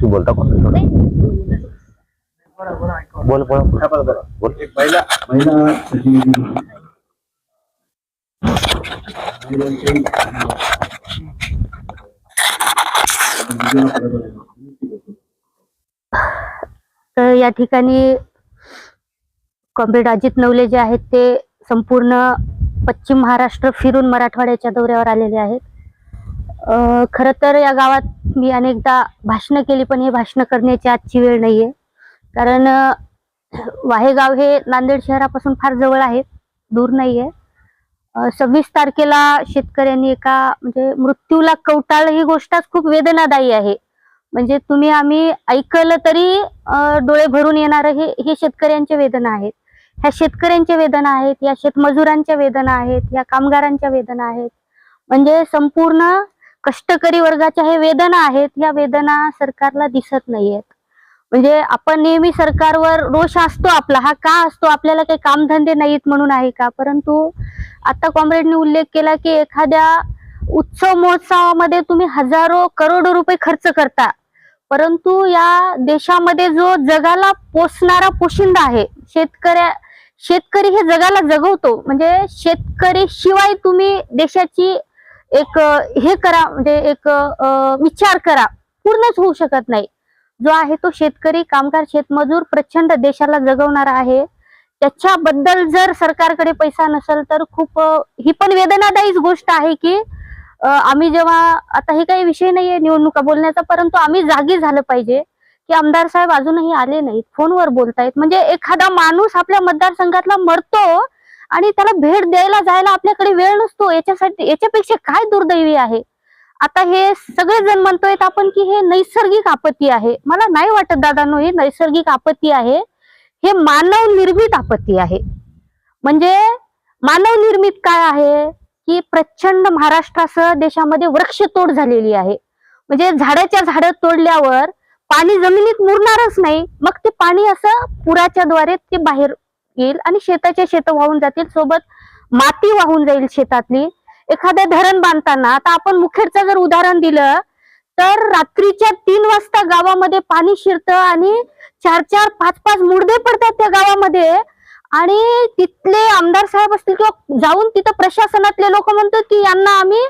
तू बोलता कोण बोल बोल. बोल. एक महिला तर या ठिकाणी कॉम्रेड अजित नवले जे आहेत ते संपूर्ण पश्चिम महाराष्ट्र फिरून मराठवाड्याच्या दौऱ्यावर आलेले आहेत. खरं तर या गावात मी अनेकदा भाषणं केली पण हे भाषणं करण्याची आजची वेळ नाही आहे कारण वाहेगाव हे नांदेड शहरापासून फार जवळ आहे दूर नाही आहे सव्वीस तारखेला शेतकऱ्यांनी एका म्हणजे मृत्यूला कवटाळ ही गोष्टच खूप वेदनादायी आहे. म्हणजे तुम्ही आम्ही ऐकलं तरी डोळे भरून येणार हे हे शेतकऱ्यांच्या वेदना आहेत. ह्या शेतकऱ्यांच्या वेदना आहेत या शेतमजुरांच्या वेदना आहेत या कामगारांच्या वेदना आहेत. म्हणजे संपूर्ण कष्टकरी वर्गाच्या हे वेदना आहेत या वेदना सरकारला दिसत नाहीयेत. म्हणजे आपण नेहमी सरकारवर रोष असतो आपला हा का असतो आपल्याला काही कामधंदे नाहीत म्हणून आहे का? परंतु आता कॉम्रेडने उल्लेख केला की एखाद्या उत्सव महोत्सवामध्ये तुम्ही हजारो करोडो रुपये खर्च करता. परंतु या देशामध्ये जो जगाला पोसणारा पोशिंदा आहे शेतकऱ्या शेतकरी हे जगाला जगवतो. म्हणजे शेतकरी शिवाय तुम्ही देशाची एक हे करा म्हणजे एक विचार करा. पूर्णच होऊ शकत नाही. जो आहे तो शेतकरी कामगार शेतमजूर प्रचंड देशाला जगवणारा आहे. त्याच्याबद्दल जर सरकारकडे पैसा नसेल तर खूप ही पण वेदनादायीच गोष्ट आहे की आम्ही जेव्हा आता हे काही विषय नाहीये निवडणुका बोलण्याचा परंतु आम्ही जागी झालं पाहिजे. की आमदार साहेब अजूनही आले नाहीत फोनवर बोलतायत. म्हणजे एखादा माणूस आपल्या मतदारसंघातला मरतो आणि त्याला भेट द्यायला जायला आपल्याकडे वेळ नसतो याच्यासाठी याच्यापेक्षा काय दुर्दैवी आहे? आता हे सगळे जण म्हणतोय आपण की हे नैसर्गिक आपत्ती आहे. मला नाही वाटत दादांनो हे नैसर्गिक आपत्ती आहे. हे मानव निर्मित आपत्ती आहे. म्हणजे मानव निर्मित काय आहे? की प्रचंड महाराष्ट्रासह देशामध्ये वृक्षतोड झालेली आहे. म्हणजे झाडाच्या झाडं तोडल्यावर पाणी जमिनीत मुरणारच नाही. मग ते पाणी असं पुराच्या द्वारे ते बाहेर येईल आणि शेताच्या शेत वाहून जातील. सोबत माती वाहून जाईल शेतातली. एखाद्या धरण बांधताना आता आपण मुखेडचं जर उदाहरण दिलं तर रात्रीच्या तीन वाजता गावामध्ये पाणी शिरतं आणि चार चार पाच पाच मुडदे पडतात त्या गावामध्ये. आणि तिथले आमदार साहेब असतील किंवा जाऊन तिथं प्रशासनातले लोक म्हणतात की यांना आम्ही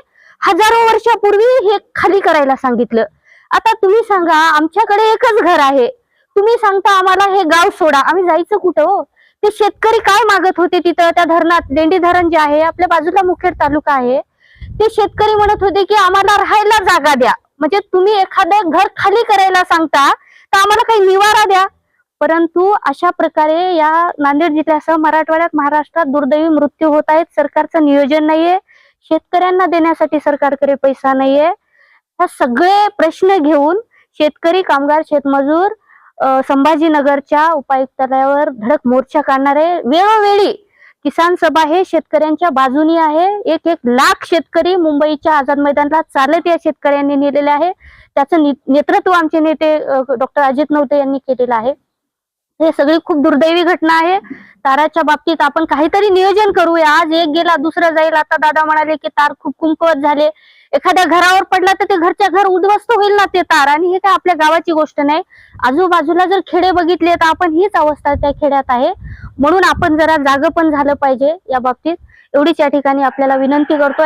हजारो वर्षापूर्वी हे खाली करायला सांगितलं. आता तुम्ही सांगा आमच्याकडे एकच घर आहे. तुम्ही सांगता आम्हाला हे गाव सोडा. आम्ही जायचं कुठं हो? ते शेतकरी काय मागत होते तिथं? त्या धरणात लेंडी धरण जे आहे आपल्या बाजूला मुखेड तालुका आहे. ते शेतकरी म्हणत होते की आम्हाला राहायला जागा द्या. म्हणजे तुम्ही एखादं घर खाली करायला सांगता तर आम्हाला काही निवारा द्या. परंतु अशा प्रकारे या नांदेड जिल्ह्यासह मराठवाड्यात महाराष्ट्रात दुर्दैवी मृत्यू होत आहेत. सरकारचं नियोजन नाहीये. शेतकऱ्यांना देण्यासाठी सरकारकडे पैसा नाहीये. हा सगळे प्रश्न घेऊन शेतकरी कामगार शेतमजूर संभाजीनगरच्या उपायुक्तालयावर धडक मोर्चा काढणार आहे वेळोवेळी किसान सभा हे शेतकऱ्यांच्या बाजूनी आहे. एक एक लाख शेतकरी मुंबईच्या आझाद मैदानाला चालत या शेतकऱ्यांनी नेलेले आहे. त्याचं नि- नेतृत्व आमचे नेते डॉक्टर अजित नवते यांनी केलेलं आहे. हे सगळी खूप दुर्दैवी घटना आहे. ताराच्या बाबतीत आपण काहीतरी नियोजन करूया. आज एक गेला दुसरा जाईल. आता दादा म्हणाले की तार खूप कुंकवत झाले. एखाद्या घरावर पडला तर ते घरच्या घर उद्ध्वस्त होईल ना ते तार. आणि हे काय आपल्या गावाची गोष्ट नाही. आजूबाजूला जर खेडे बघितले तर आपण हीच अवस्था त्या खेड्यात आहे. म्हणून आपण जरा जाग पण झालं पाहिजे या बाबतीत. एवढीच या ठिकाणी आपल्याला विनंती करतोय.